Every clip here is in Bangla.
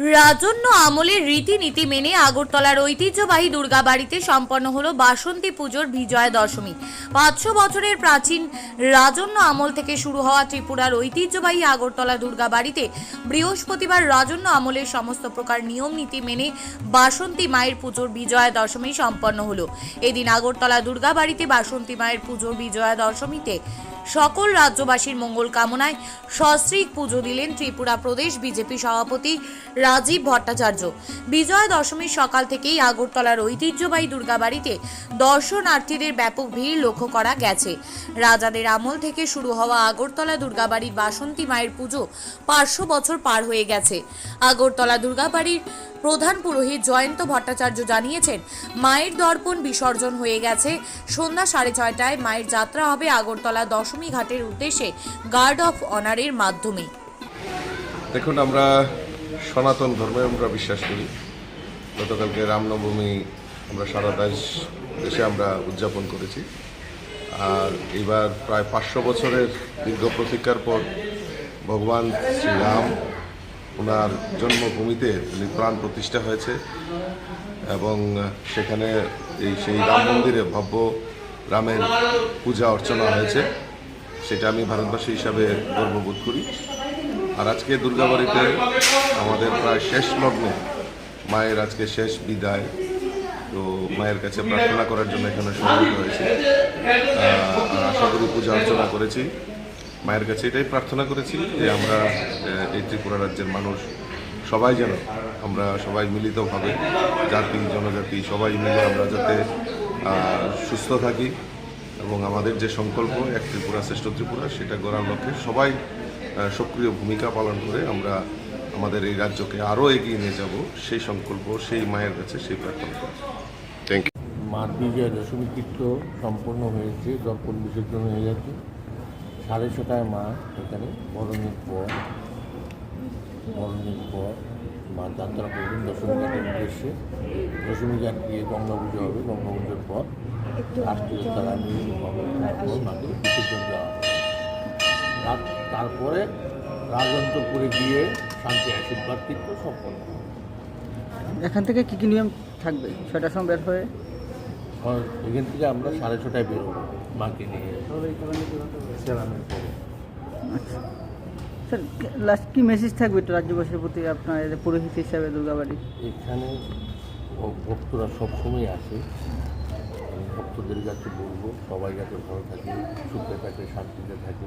রাজন্য আমলের রীতিনীতি মেনে আগরতলার ঐতিহ্যবাহী দুর্গা বাড়িতে সম্পন্ন হলো বাসন্তী পুজোর বিজয়া দশমী। পাঁচশো বছরের প্রাচীন রাজন্য আমল থেকে শুরু হওয়া ত্রিপুরার ঐতিহ্যবাহী আগরতলা দুর্গা বাড়িতে বৃহস্পতিবার রাজন্য আমলের সমস্ত প্রকার নিয়ম নীতি মেনে বাসন্তী মায়ের পুজোর বিজয়া দশমী সম্পন্ন হলো। এদিন আগরতলা দুর্গা বাড়িতে বাসন্তী মায়ের পুজোর বিজয়া দশমীতে সকল রাজ্যবাসীর মঙ্গল কামনায় সস্ত্রীক পুজো দিলেন ত্রিপুরা প্রদেশ বিজেপি সভাপতি রাজীব ভট্টাচার্য। বিজয়া দশমীর সকাল থেকেই আগরতলার ঐতিহ্যবাহী দুর্গাবাড়িতে দর্শনার্থীদের ব্যাপক ভিড় লক্ষ্য করা গেছে। রাজাদের আমল থেকে শুরু হওয়া আগরতলা দুর্গাবাড়ির বাসন্তী মায়ের পুজো পাঁচশো বছর পার হয়ে গেছে। আগরতলা দুর্গাবাড়ির প্রধান পুরোহিত জয়ন্ত ভট্টাচার্য জানিয়েছেন, মায়ের দর্পণ বিসর্জন হয়ে গেছে। সন্ধ্যা সাড়ে ছয়টায় মায়ের যাত্রা হবে আগরতলা দশমী ঘাটের উদ্দেশ্যে গার্ড অফ অনারের মাধ্যমে। দেখুন, আমরা সনাতন ধর্মে আমরা বিশ্বাস করি। গতকালকে রামনবমী আমরা সারা দেশ, দেশে আমরা উদযাপন করেছি। আর এবার প্রায় পাঁচশো বছরের দীর্ঘ প্রতীক্ষার পর ভগবান শ্রীরাম ওনার জন্মভূমিতে উনি প্রাণ প্রতিষ্ঠা হয়েছে এবং সেখানে এই সেই রাম মন্দিরে ভব্য রামের পূজা অর্চনা হয়েছে। সেটা আমি ভারতবাসী হিসাবে গর্ববোধ করি। আর আজকে দুর্গাবাড়িতে আমাদের প্রায় শেষ লগ্নে। মায়ের আজকে শেষ বিদায়। তো মায়ের কাছে প্রার্থনা করার জন্য এখানে সমবেত হয়েছে। আশা করি পূজা অর্চনা করেছি। মায়ের কাছে এটাই প্রার্থনা করেছি যে আমরা এই ত্রিপুরা রাজ্যের মানুষ সবাই যেন আমরা সবাই মিলিতভাবে, জাতি, জনজাতি, সবাই মিলে আমরা যাতে সুস্থ থাকি। এবং আমাদের যে সংকল্প, এক ত্রিপুরা শ্রেষ্ঠ ত্রিপুরা, সেটা গড়ার লক্ষ্যে সবাই সক্রিয় ভূমিকা পালন করে আমরা আমাদের এই রাজ্যকে আরও এগিয়ে নিয়ে যাব। সেই সংকল্প সেই মায়ের কাছে সেই প্রার্থনা করি। থ্যাংক ইউ মার বিজয়া দশমী কীর্ত সম্পন্ন হয়েছে দর্পণ বিসর্জন হয়ে গেছে সাড়ে ছটায় মা এখানে বরণের পর বরণের পর মা যাত্রা করবেন দশমী ঘাটের উদ্দেশ্যে। দশমী ঘাট গিয়ে গঙ্গা পুজো হবে গঙ্গা পুজোর পর রাষ্ট্রীয় তারা নিয়ে মাকে বিসর্জন দেওয়া হবে। তারপরে রাজন্তপুরে গিয়ে শান্তি আশীর্বাদ কীর্ত সম্পন্ন। এখান থেকে কি কি নিয়ম থাকবে? ছয়টার সময় বের হয়ে? আর এখান থেকে আমরা সাড়ে ছটায় বেরোবো মাকে নিয়ে। সেরামের পরে। আচ্ছা। স্যার লাস্ট কি মেসেজ থাকবে একটু রাজ্যবাসীর প্রতি আপনার পুরোহিত হিসাবে দুর্গাবাড়ি এখানে ভক্তরা সবসময় আসে। ভক্তদের কাছে বলব সবাই যাতে ভালো থাকে সুখে থাকে শান্তিতে থাকে।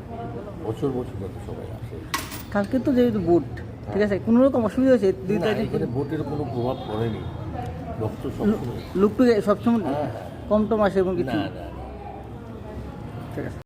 বছর বছর যাতে সবাই আসে। কালকে তো যেহেতু ভোট ঠিক আছে? কোনো রকম অসুবিধা হয়েছে? দুই তারিখে ভোটের কোনো প্রভাব পড়েনি। ভক্ত লুকটু সবসময় হ্যাঁ, হ্যাঁ। কম টম আসে এবং কিছু? ঠিক আছে।